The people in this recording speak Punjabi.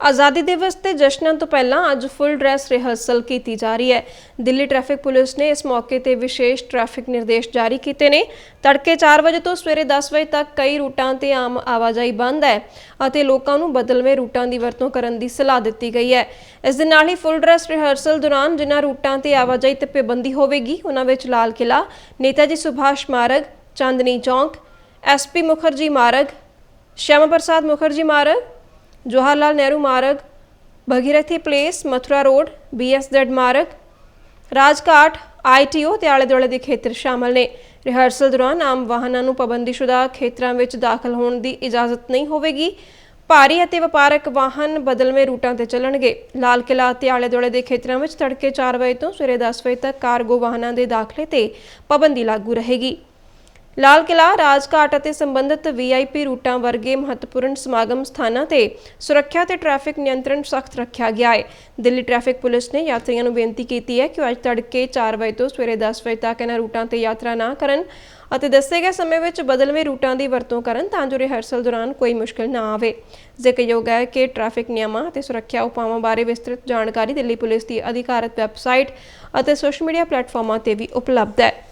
ਆਜ਼ਾਦੀ ਦਿਵਸ ਤੇ ਜਸ਼ਨਾਂ ਤੋਂ ਪਹਿਲਾਂ ਅੱਜ ਫੁੱਲ ਡਰੈਸ ਰਿਹਰਸਲ ਕੀਤੀ ਜਾ ਰਹੀ ਹੈ। ਦਿੱਲੀ ਟ੍ਰੈਫਿਕ ਪੁਲਿਸ ਨੇ ਇਸ ਮੌਕੇ ਤੇ ਵਿਸ਼ੇਸ਼ ਟ੍ਰੈਫਿਕ ਨਿਰਦੇਸ਼ ਜਾਰੀ ਕੀਤੇ ਨੇ। ਤੜਕੇ 4 ਵਜੇ ਤੋਂ ਸਵੇਰੇ 10 ਵਜੇ ਤੱਕ ਕਈ ਰੂਟਾਂ ਤੇ ਆਮ ਆਵਾਜਾਈ ਬੰਦ ਹੈ ਅਤੇ ਲੋਕਾਂ ਨੂੰ ਬਦਲਵੇਂ ਰੂਟਾਂ ਦੀ ਵਰਤੋਂ ਕਰਨ ਦੀ ਸਲਾਹ ਦਿੱਤੀ ਗਈ ਹੈ। ਇਸ ਦੇ ਨਾਲ ਹੀ ਫੁੱਲ ਡਰੈਸ ਰਿਹਰਸਲ ਦੌਰਾਨ ਜਿਨ੍ਹਾਂ ਰੂਟਾਂ ਤੇ ਆਵਾਜਾਈ ਤੇ ਪਾਬੰਦੀ ਹੋਵੇਗੀ, ਉਹਨਾਂ ਵਿੱਚ ਲਾਲ ਕਿਲਾ ਨੇਤਾਜੀ ਸੁਭਾਸ਼ ਮਾਰਗ, ਚਾਂਦਨੀ ਚੌਂਕ ਐਸਪੀ ਮੁਖਰਜੀ ਮਾਰਗ, ਸ਼ਿਆਮਾ ਪ੍ਰਸਾਦ ਮੁਖਰਜੀ ਮਾਰਗ ਜਵਾਹਰਲਾਲ ਨਹਿਰੂ ਮਾਰਗ Bhagirathi place Mathura road BSZ ਮਾਰਗ ਰਾਜਘਾਟ ਆਈਟੀਓ ਤੇ ਆਲੇ ਦੁਆਲੇ ਦੇ ਖੇਤਰ ਸ਼ਾਮਲ ਨੇ ਰਿਹਰਸਲ ਦੌਰਾਨ ਆਮ ਵਾਹਨਾਂ ਨੂੰ ਪਾਬੰਦੀਸ਼ੁਦਾ ਖੇਤਰਾਂ ਵਿੱਚ ਦਾਖਲ ਹੋਣ ਦੀ ਇਜਾਜ਼ਤ ਨਹੀਂ ਹੋਵੇਗੀ ਭਾਰੀ ਅਤੇ ਵਪਾਰਕ ਵਾਹਨ ਬਦਲਵੇਂ ਰੂਟਾਂ ਤੇ ਚੱਲਣਗੇ ਲਾਲ ਕਿਲਾ ਤੇ ਆਲੇ ਦੁਆਲੇ ਦੇ ਖੇਤਰਾਂ ਵਿੱਚ ਤੜਕੇ 4 ਵਜੇ ਤੋਂ ਸਵੇਰੇ 10 ਵਜੇ ਤੱਕ ਕਾਰਗੋ ਵਾਹਨਾਂ ਦੇ ਦਾਖਲੇ ਤੇ ਪਾਬੰਦੀ ਲਾਗੂ ਰਹੇਗੀ ਲਾਲ ਕਿਲਾ ਰਾਜਘਾਟ ਅਤੇ ਸੰਬੰਧਿਤ ਵੀਆਈਪੀ ਰੂਟਾਂ ਵਰਗੇ ਮਹੱਤਵਪੂਰਨ ਸਮਾਗਮ ਸਥਾਨਾਂ ਤੇ ਸੁਰੱਖਿਆ ਤੇ ਟ੍ਰੈਫਿਕ ਨਿਯੰਤਰਣ ਸਖਤ ਰੱਖਿਆ ਗਿਆ ਹੈ ਦਿੱਲੀ ਟ੍ਰੈਫਿਕ ਪੁਲਿਸ ਨੇ ਯਾਤਰੀਆਂ ਨੂੰ ਬੇਨਤੀ ਕੀਤੀ ਹੈ ਕਿ ਉਹ ਅੱਜ ਤੜਕੇ 4 ਵਜੇ ਤੋਂ ਸਵੇਰੇ 10 ਵਜੇ ਤੱਕ ਇਹਨਾਂ ਰੂਟਾਂ ਤੇ ਯਾਤਰਾ ਨਾ ਕਰਨ ਅਤੇ ਦੱਸੇ ਗਏ ਸਮੇਂ ਵਿੱਚ ਬਦਲਵੇਂ ਰੂਟਾਂ ਦੀ ਵਰਤੋਂ ਕਰਨ ਤਾਂ ਜੋ ਰਿਹਰਸਲ ਦੌਰਾਨ ਕੋਈ ਮੁਸ਼ਕਲ ਨਾ ਆਵੇ। ਜ਼ਿਕਰਯੋਗ ਹੈ ਕਿ ਟ੍ਰੈਫਿਕ ਨਿਯਮਾਂ ਅਤੇ ਸੁਰੱਖਿਆ ਉਪਾਵਾਂ ਬਾਰੇ ਵਿਸਤ੍ਰਿਤ ਜਾਣਕਾਰੀ ਦਿੱਲੀ ਪੁਲਿਸ ਦੀ ਅਧਿਕਾਰਤ ਵੈਬਸਾਈਟ ਅਤੇ ਸੋਸ਼ਲ ਮੀਡੀਆ ਪਲੇਟਫਾਰਮਾਂ ਤੇ ਵੀ ਉਪਲਬਧ ਹੈ।